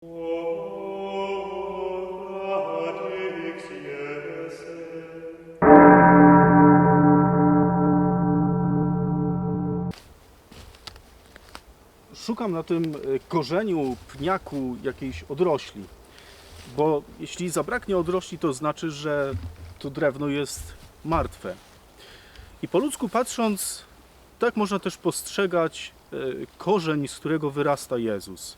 Szukam na tym e, korzeniu, pniaku jakiejś odrośli. Bo jeśli zabraknie odrośli, to znaczy, że to drewno jest martwe. I po ludzku patrząc, tak można też postrzegać e, korzeń, z którego wyrasta Jezus.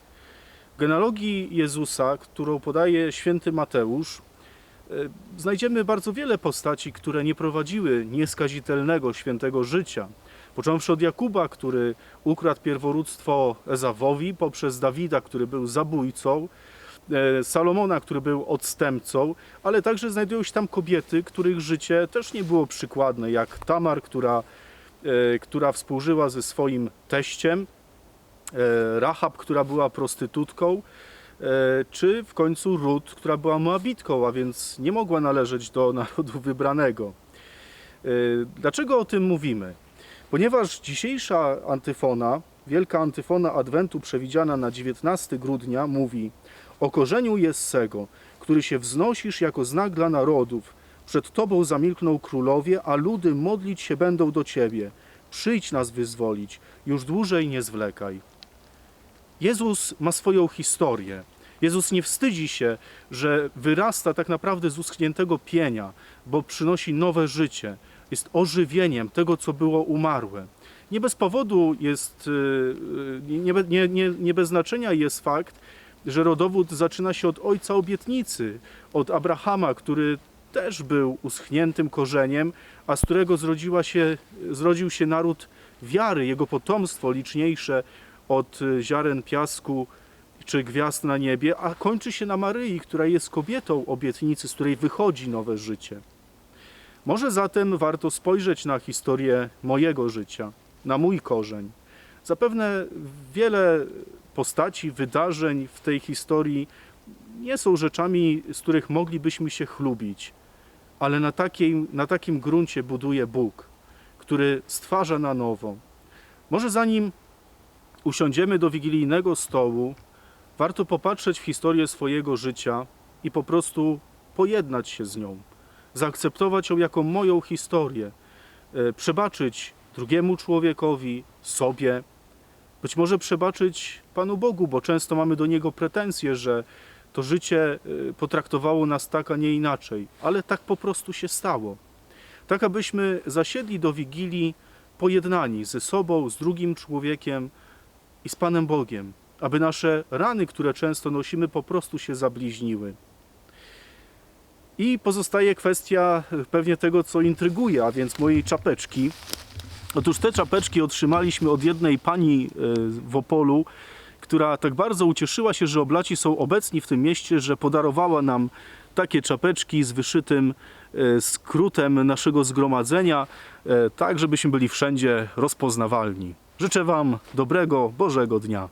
Genealogii Jezusa, którą podaje święty Mateusz, e, znajdziemy bardzo wiele postaci, które nie prowadziły nieskazitelnego, świętego życia. Począwszy od Jakuba, który ukradł pierworództwo Ezawowi, poprzez Dawida, który był zabójcą, e, Salomona, który był odstępcą, ale także znajdują się tam kobiety, których życie też nie było przykładne, jak Tamar, która, e, która współżyła ze swoim teściem, Rahab, która była prostytutką, e, czy w końcu Rut, która była Moabitką, a więc nie mogła należeć do narodu wybranego. E, Dlaczego o tym mówimy? Ponieważ dzisiejsza antyfona, wielka antyfona Adwentu przewidziana na 19 grudnia mówi o korzeniu Jessego, który się wznosisz jako znak dla narodów. Przed Tobą zamilkną królowie, a ludy modlić się będą do Ciebie. Przyjdź nas wyzwolić, już dłużej nie zwlekaj. Jezus ma swoją historię. Jezus nie wstydzi się, że wyrasta tak naprawdę z uschniętego pienia, bo przynosi nowe życie. Jest ożywieniem tego, co było umarłe. Nie bez powodu jest, yy, nie, be- nie, nie, nie bez znaczenia jest fakt, że rodowód zaczyna się od ojca obietnicy, od Abrahama, który też był uschniętym korzeniem, a z którego zrodziła się, zrodził się naród wiary, jego potomstwo liczniejsze od ziaren piasku czy gwiazd na niebie, a kończy się na Maryi, która jest kobietą obietnicy, z której wychodzi nowe życie. Może zatem warto spojrzeć na historię mojego życia, na mój korzeń. Zapewne wiele postaci, wydarzeń w tej historii nie są rzeczami, z których moglibyśmy się chlubić, ale na takim, na takim gruncie buduje Bóg, który stwarza na nowo. Może zanim usiądziemy do wigilijnego stołu, warto popatrzeć w historię swojego życia i po prostu pojednać się z nią, zaakceptować ją jako moją historię, e, przebaczyć drugiemu człowiekowi, sobie, być może przebaczyć Panu Bogu, bo często mamy do Niego pretensje, że to życie e, potraktowało nas tak, a nie inaczej, ale tak po prostu się stało. Tak, abyśmy zasiedli do Wigilii pojednani ze sobą, z drugim człowiekiem i z Panem Bogiem, aby nasze rany, które często nosimy, po prostu się zabliźniły. I pozostaje kwestia e, pewnie tego, co intryguje, a więc mojej czapeczki. Otóż te czapeczki otrzymaliśmy od jednej pani e, w Opolu, która tak bardzo ucieszyła się, że oblaci są obecni w tym mieście, że podarowała nam takie czapeczki z wyszytym e, skrótem naszego zgromadzenia, tak żebyśmy byli wszędzie rozpoznawalni. Życzę Wam dobrego, Bożego dnia.